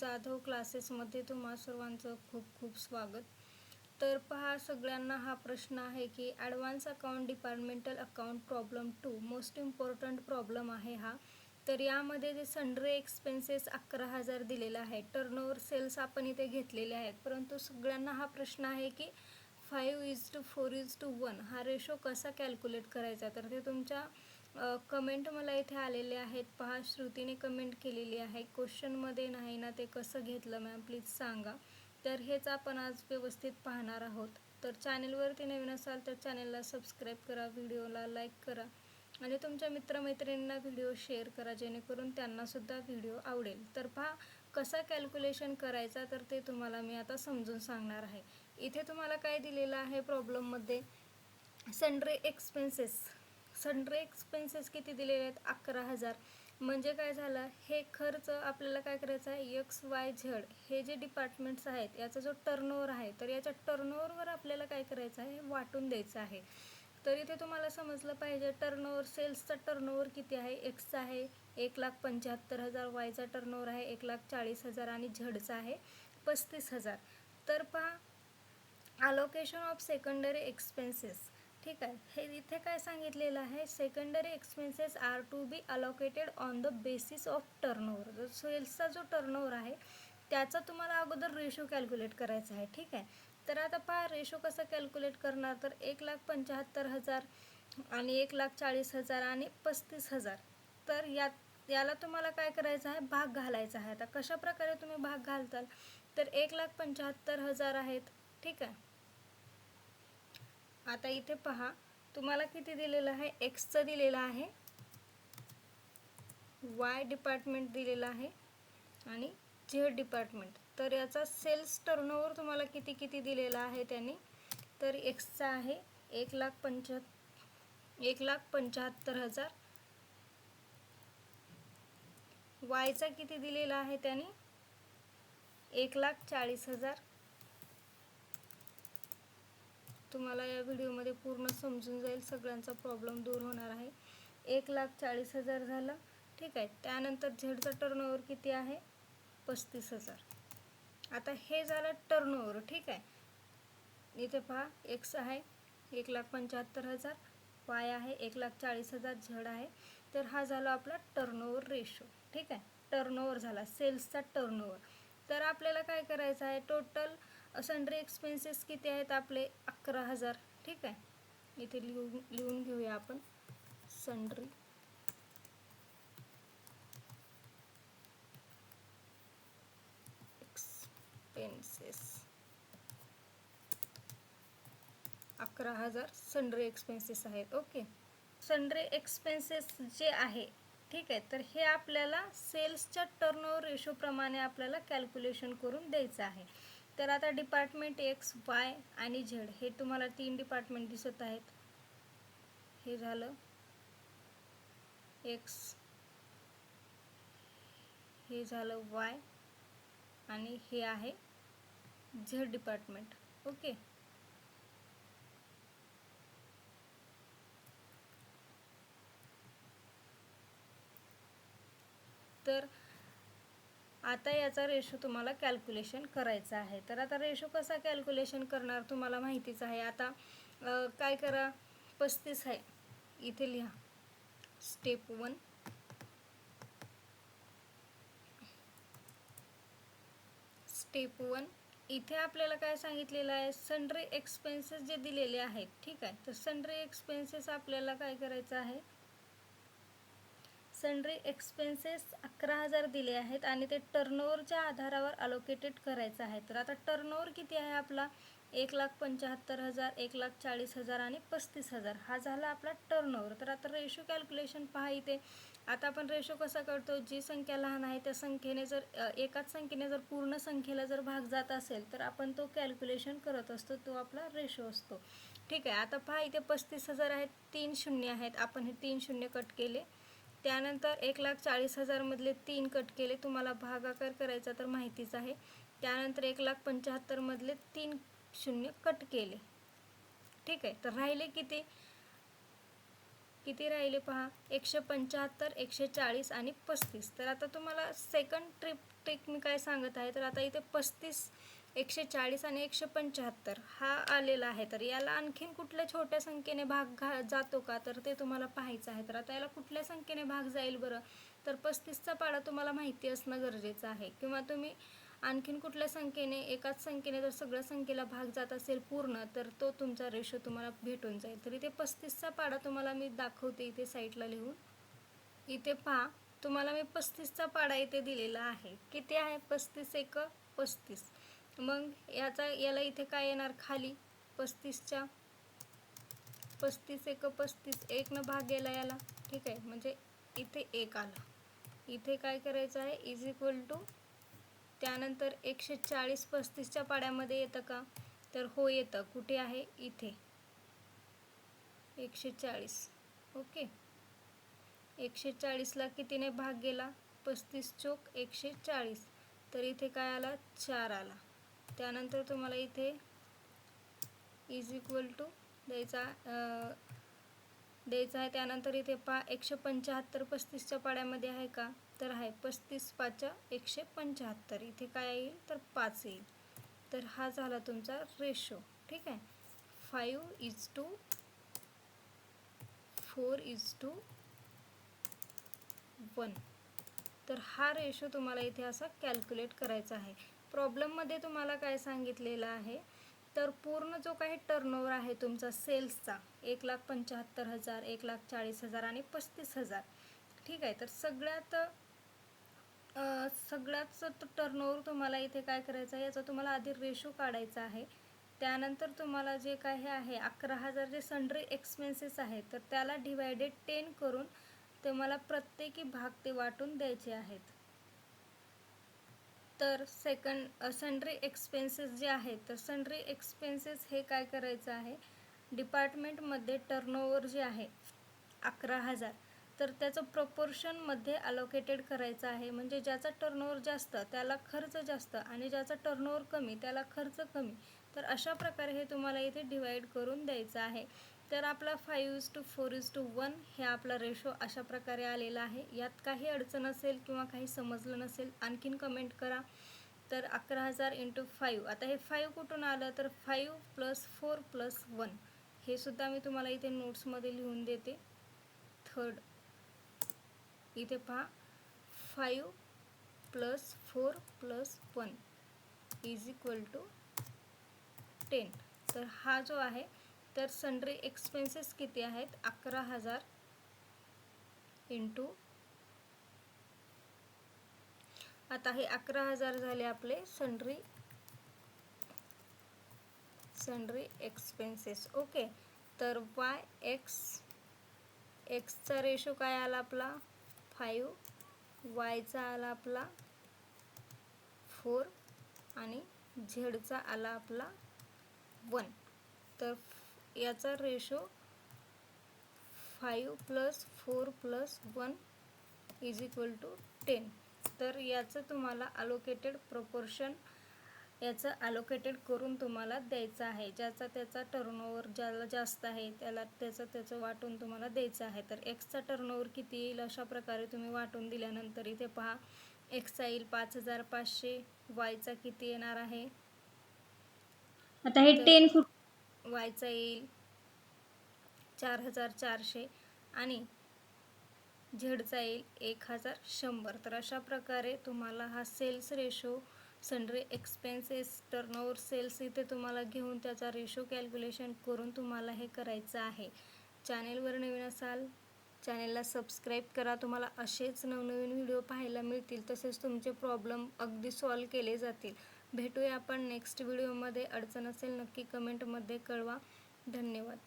जाधव क्लासेसमध्ये तुम्हा सर्वांचं खूप खूप स्वागत. तर पहा सगळ्यांना हा प्रश्न आहे की advance account departmental account problem two most important problem आहे हा. तर यामध्ये जे सन्ड्रे एक्सपेन्सेस अकरा हजार दिलेला आहे टर्नओव्हर सेल्स आपण इथे घेतलेले आहेत. परंतु सगळ्यांना हा प्रश्न आहे की five is to four is to one हा रेशो कसा कॅल्क्युलेट करायचा? तर ते तुमच्या कमेंट मला इथे आलेले आहेत. पहा श्रुतीने कमेंट केलेली आहे. क्वेश्चनमध्ये नाही ना ते कसं घेतलं मॅम प्लीज सांगा. तर हेच आपण आज व्यवस्थित पाहणार आहोत. तर चॅनेलवरती नवीन असाल तर चॅनेलला सबस्क्राईब करा व्हिडिओला लाईक करा आणि तुमच्या मित्रमैत्रिणींना व्हिडिओ शेअर करा जेणेकरून त्यांनासुद्धा व्हिडिओ आवडेल. तर पहा कसा कॅल्क्युलेशन करायचा तर ते तुम्हाला मी आता समजून सांगणार आहे. इथे तुम्हाला काय दिलेलं आहे प्रॉब्लेममध्ये सन्ड्रे एक्सपेन्सेस सन्ड्रे एक्सपेन्सेस किती दिलेले आहेत? अकरा हजार. म्हणजे काय झालं? हे खर्च आपल्याला काय करायचं आहे? एक्स वाय झेड हे जे डिपार्टमेंट्स आहेत याचा जो टर्नओव्हर आहे तर याच्या टर्नओव्हरवर आपल्याला काय करायचं आहे? वाटून द्यायचं आहे. तर इथे तुम्हाला समजलं पाहिजे टर्नओव्हर सेल्सचा टर्नओव्हर किती आहे? एक्सचा आहे. एक लाख पंच्याहत्तर हजार. वायचा टर्नओव्हर आहे एक लाख चाळीस हजार आणि झडचा आहे पस्तीस हजार. तर पहा अलोकेशन ऑफ सेकंडरी एक्सपेन्सेस ठीक आहे. हे इथे काय सांगितलेलं आहे? Secondary expenses are to be allocated on the basis of turnover जो सेल्सचा जो टर्नओव्हर आहे त्याचा तुम्हाला अगोदर रेशो कॅल्क्युलेट करायचा आहे. ठीक आहे? तर आता पहा रेशो कसं कॅल्क्युलेट करणार? तर एक लाख पंच्याहत्तर हजार आणि एक लाख चाळीस हजार आणि पस्तीस हजार. तर यात याला तुम्हाला काय करायचं आहे? भाग घालायचा आहे. आता कशा प्रकारे तुम्ही भाग घालताल? तर एक लाख पंच्याहत्तर हजार आहेत. ठीक आहे? आता इथे पहा तुम्हाला किती दिलेलं आहे? एक्सचं दिलेलं आहे. वाय डिपार्टमेंट दिलेलं आहे. आणि झेड डिपार्टमेंट तर याचा सेल्स टर्नओव्हर तुम्हाला किती किती दिलेला आहे त्याने? तर एक्सचा आहे एक लाख पंच्या एक लाख पंच्याहत्तर हजार. वायचा किती दिलेला आहे त्याने? एक लाख चाळीस हजार. तुम्हाला या व्हिडिओमध्ये पूर्ण समजून जाईल सगळ्यांचा प्रॉब्लेम दूर होणार आहे. एक लाख चाळीस हजार झालं. ठीक आहे. त्यानंतर झेडचा टर्नओव्हर किती आहे? पस्तीस हजार. आता हे झालं टर्नओव्हर ठीक आहे. इथे पहा एक्स आहे. एक लाख पंच्याहत्तर हजार. वाय आहे. एक लाख चाळीस हजार. झड आहे. तर हा झाला आपला टर्नओव्हर रेशो ठीक आहे. टर्नओव्हर झाला. सेल्सचा टर्नओव्हर तर आपल्याला काय करायचं आहे? टोटल सन्ड्री एक्सपेन्सेस किती आहेत आपले? अकरा हजार. ठीक आहे? इथे लिहून लिहून घेऊया आपण. सन्ड्री एक्सपेन्सेस अकरा हजार सन्ड्री एक्सपेन्सेस आहेत. ओके सन्ड्री एक्सपेन्सेस जे आहे ठीक आहे तर हे आपल्याला सेल्सच्या टर्नओव्हर रेशोप्रमाणे आपल्याला कॅल्क्युलेशन करून द्यायचं आहे. तर आता डिपार्टमेंट एक्स वाय आणि झेड हे तुम्हाला तीन डिपार्टमेंट दिसत आहेत. हे झालं. एक्स हे झालं वाय आणि हे आहे झेड डिपार्टमेंट ओके तर आता याचा रेशो तुम्हाला कॅल्क्युलेशन करायचा आहे. तर आता रेशो कसा कॅल्क्युलेशन करणार तुम्हाला माहितीच आहे. आता काय करा? पस्तीस आहे. इथे लिहा. स्टेप वन स्टेप वन इथे आपल्याला काय सांगितलेलं आहे? सन्ड्री एक्सपेन्सेस जे दिलेले आहेत ठीक आहे? तर सन्ड्री एक्सपेन्सेस आपल्याला काय करायचं आहे? सन्ड्री एक्सपेन्सेस अकरा हजार दिले आहेत आणि ते टर्नओव्हरच्या आधारावर अलोकेटेड करायचं आहे. तर आता टर्नओव्हर किती आहे आपला? एक लाख पंच्याहत्तर हजार एक लाख चाळीस हजार आणि पस्तीस हजार. हा झाला आपला टर्नओव्हर. तर आता रेशो कॅल्क्युलेशन पहा इथे. आता आपण रेशो कसा करतो जी संख्या लहान आहे त्या संख्येने जर एकाच संख्येने जर पूर्ण संख्येला जर भाग जात असेल तर आपण तो कॅल्क्युलेशन करत असतो तो आपला रेशो असतो. ठीक आहे आता पहा इथे पस्तीस हजार आहेत तीन शून्य आहेत. आपण हे तीन शून्य कट केले. त्यानंतर एक लाख चाळीस हजारमधले तीन कट केले. तुम्हाला भागाकार करायचा तर माहितीच आहे. त्यानंतर एक लाख पंच्याहत्तरमधले तीन शून्य कट केले. ठीक आहे. तर राहिले किती? किती राहिले पहा? एकशे पंच्याहत्तर एकशे चाळीस आणि पस्तीस. तर आता तुम्हाला सेकंड ट्रिप ट्रिक मी काय सांगत आहे? तर आता इथे पस्तीस एकशे चाळीस आणि एकशे पंच्याहत्तर हा आलेला आहे. तर याला आणखीन कुठल्या छोट्या संख्येने भाग घा जातो का? तर ते तुम्हाला पाहायचं आहे. तर आता याला कुठल्या संख्येने भाग जाईल बरं? तर पस्तीसचा पाडा तुम्हाला माहिती असणं गरजेचं आहे. किंवा तुम्ही आणखीन कुठल्या संख्येने एकाच संख्येने जर सगळ्या संख्येला भाग जात असेल पूर्ण तर तो तुमचा रेशो तुम्हाला भेटून जाईल. तर इथे पस्तीसचा पाडा तुम्हाला मी दाखवते इथे साईडला लिहून. इथे पहा तुम्हाला मी पस्तीसचा पाडा इथे दिलेला आहे. किती आहे? पस्तीस एक पस्तीस. मग याचा याला इथे काय येणार? खाली पस्तीसच्या पस्तीस एक पस्तीस एकनं भाग गेला याला. ठीक आहे म्हणजे इथे एक आला. इथे काय करायचं आहे? इज इक्वल टू त्यानंतर एकशे चाळीस पस्तीसच्या पाड्यामध्ये येतं का? तर हो येतं. कुठे आहे? इथे. एकशे चाळीस. ओके. एकशे चाळीसला कितीने भाग गेला? पस्तीस चोक एकशे चाळीस. तर इथे काय आला? चार आला. त्यानंतर तुम्हाला इथे इज इक्वल टू द्यायचा द्यायचा आहे. त्यानंतर इथे पा एकशे पंच्याहत्तर पस्तीसच्या पाड्यामध्ये आहे का? तर आहे. पस्तीस पाचच्या एकशे पंच्याहत्तर इथे काय येईल? तर पाच येईल. तर हा झाला तुमचा रेशो ठीक आहे? Five is to four is to one तर हा रेशो तुम्हाला इथे असा कॅल्क्युलेट करायचा आहे. प्रॉब्लेममध्ये तुम्हाला काय सांगितलेलं आहे? तर पूर्ण जो काही टर्नओव्हर आहे तुमचा सेल्सचा एक लाख पंच्याहत्तर हजार एक लाख चाळीस हजार आणि पस्तीस हजार. ठीक आहे तर सगळ्यात सगळ्याच टर्नओव्हर तुम्हाला इथे काय करायचं आहे याचा तुम्हाला आधी रेशो काढायचा आहे. त्यानंतर तुम्हाला जे काही आहे अकरा हजार जे सन्ड्री एक्सपेन्सेस आहेत तर त्याला डिवायडेड टेन करून तुम्हाला प्रत्येकी भाग ते वाटून द्यायचे आहेत. तर सेकंड सन्ड्री एक्सपेन्सेस जे आहेत तर सन्ड्री एक्सपेन्सेस हे काय करायचं आहे? डिपार्टमेंटमध्ये टर्नओव्हर जे आहे अकरा हजार. तर त्याचं प्रपोर्शनमध्ये अलोकेटेड करायचं आहे. म्हणजे ज्याचा टर्नओव्हर जास्त त्याला खर्च जास्त आणि ज्याचा टर्नओव्हर कमी त्याला खर्च कमी. तर अशा प्रकारे हे तुम्हाला इथे डिवाईड करून द्यायचं आहे. तर आपला five is to four is to one हे आपला रेशो अशा प्रकारे आलेला आहे. यात काही अडचण असेल किंवा काही समजलं नसेल आणखीन कमेंट करा. तर अकरा हजार इंटू फाईव्ह आता हे फाईव्ह कुठून आलं? तर five plus four plus one हे सुद्धा मी तुम्हाला इथे नोट्समध्ये लिहून देते. थर्ड इथे पहा. Five plus four plus one is equal to ten तर हा जो आहे तर सन्ड्री एक्सपेन्सेस किती आहेत? अकरा हजार इंटू आता हे अकरा हजार झाले आपले सन्ड्री सन्ड्री एक्सपेन्सेस ओके तर वाय एक्स एक्सचा रेशो काय आला आपला? फाईव्ह वायचा आला आपला फोर आणि झेडचा आला आपला वन तर याचा ratio five plus four plus one is equal to ten तर याचं तुम्हाला अलोकेटेड प्रपोर्शन याचं अलोकेटेड करून तुम्हाला द्यायचं आहे. ज्याचा त्याचा टर्नओव्हर ज्याला जास्त आहे त्याला त्याचं त्याचं वाटून तुम्हाला द्यायचं आहे. तर एक्सचा टर्नओव्हर किती येईल अशा प्रकारे तुम्ही वाटून दिल्यानंतर इथे पहा एक्सचा येईल पाच हजार पाचशे वायचा किती येणार आहे? आता हे टेन कुठ वायचा येईल. चार हजार चारशे आणि झेडचा येईल एक हजार शंभर. तर अशा प्रकारे तुम्हाला हा sales ratio sundry expenses turnover sales इथे तुम्हाला घेऊन त्याचा रेशो कॅल्क्युलेशन करून तुम्हाला हे करायचं आहे. चॅनेलवर नवीन असाल चॅनेलला सबस्क्राईब करा. तुम्हाला असेच नवनवीन व्हिडिओ पाहायला मिळतील तसेच तुमचे प्रॉब्लेम अगदी सॉल्व केले जातील. भेटूया आपण नेक्स्ट व्हिडिओमध्ये अडचण असेल नक्की कमेंटमध्ये कळवा. धन्यवाद.